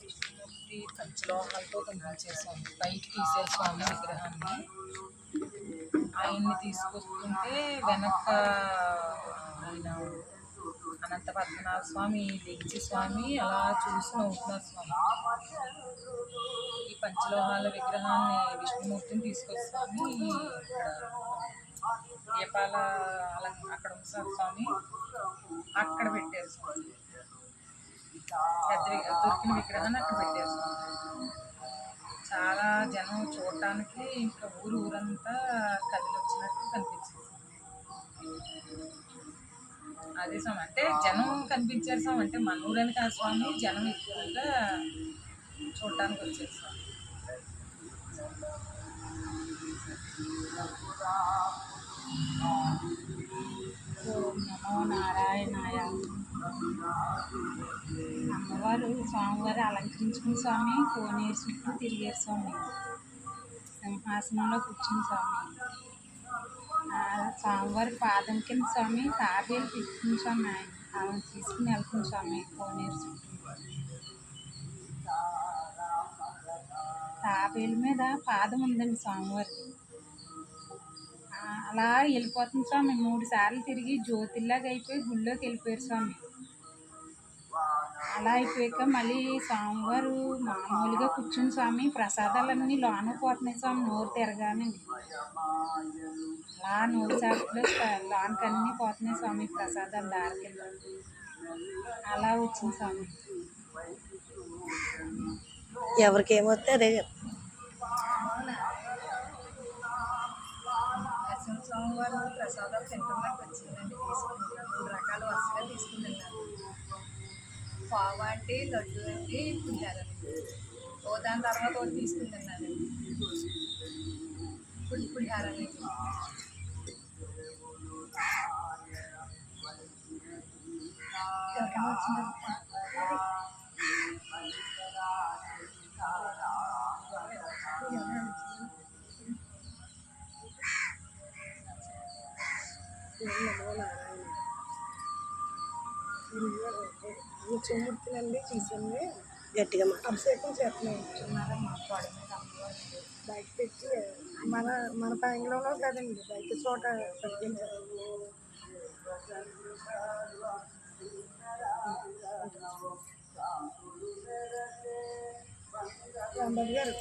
విష్ణుమూర్తి పంచలోహాలతో కనిపించేసాం పైకి తీసే స్వామి విగ్రహాన్ని ఆయన్ని తీసుకొస్తుంటే వెనక ఆయన అనంత పద్మనాభ స్వామి లించి స్వామి అలా చూసి నవ్వుతున్నారు స్వామి ఈ పంచలోహాల విగ్రహాన్ని విష్ణుమూర్తిని తీసుకొస్తాము. ఇక్కడ దీపాల అలం అక్కడ ఉంచారు స్వామి అక్కడ పెట్టారు స్వామి పెద్ద దొరికిన విగ్రహాన్ని అక్కడ పెట్టారు స్వామి చాలా జనం చూడటానికి ఇంకా ఊరు ఊరంతా కదిలి వచ్చినట్టు కనిపించింది. అదే స్వామి అంటే జనం కనిపించారు స్వామి అంటే మన ఊరని కాదు స్వామి జనం ఎక్కువగా చూడటానికి వచ్చారు అమ్మవారు స్వామివారు అలంకరించుకుని స్వామి కోనేరు చుట్టూ తిరిగారు స్వామి సింహాసనంలో కూర్చుని స్వామి. స్వామివారి పాదం కింద స్వామి తాబేలు తీసుకుని స్వామి ఆమె తీసుకుని వెళ్తుంది స్వామి కోనేరు చుట్టూ. తాబేలు మీద పాదం ఉందండి స్వామివారి. అలా వెళ్ళిపోతుంది స్వామి మూడు సార్లు తిరిగి జ్యోతిలాగా అయిపోయి గుళ్ళోకి వెళ్ళిపోయారు స్వామి. అలా అయిపోయాక మళ్ళీ స్వామివారు మామూలుగా కూర్చుని స్వామి ప్రసాదాలన్నీ లోన పోతున్నాయి స్వామి నోరు తిరగానే అలా నోరు లోనకి అన్నీ పోతున్నాయి స్వామి ప్రసాదాలు దారి కింద అలా వచ్చింది స్వామి. ఎవరికి ఏమొస్తే అదే చెప్తాను దర్శన స్వామి వారు ప్రసాదాలు తింటున్నాక వచ్చిందండి పావు అంటే లడ్డు అంటే పులిహారండి ఓ దాని తర్వాత ఒకటి తీసుకుంటున్నానండి పులి పులిహారండి ఎవరైనా వచ్చిందండి చూమూర్తినండి చూసాను గట్టిగా అభిషేకం చేస్తున్నారమ్మా బయట పెట్టి మన మన బెంగళూరులో కదండి బయట చోట పెట్టించారు గారు.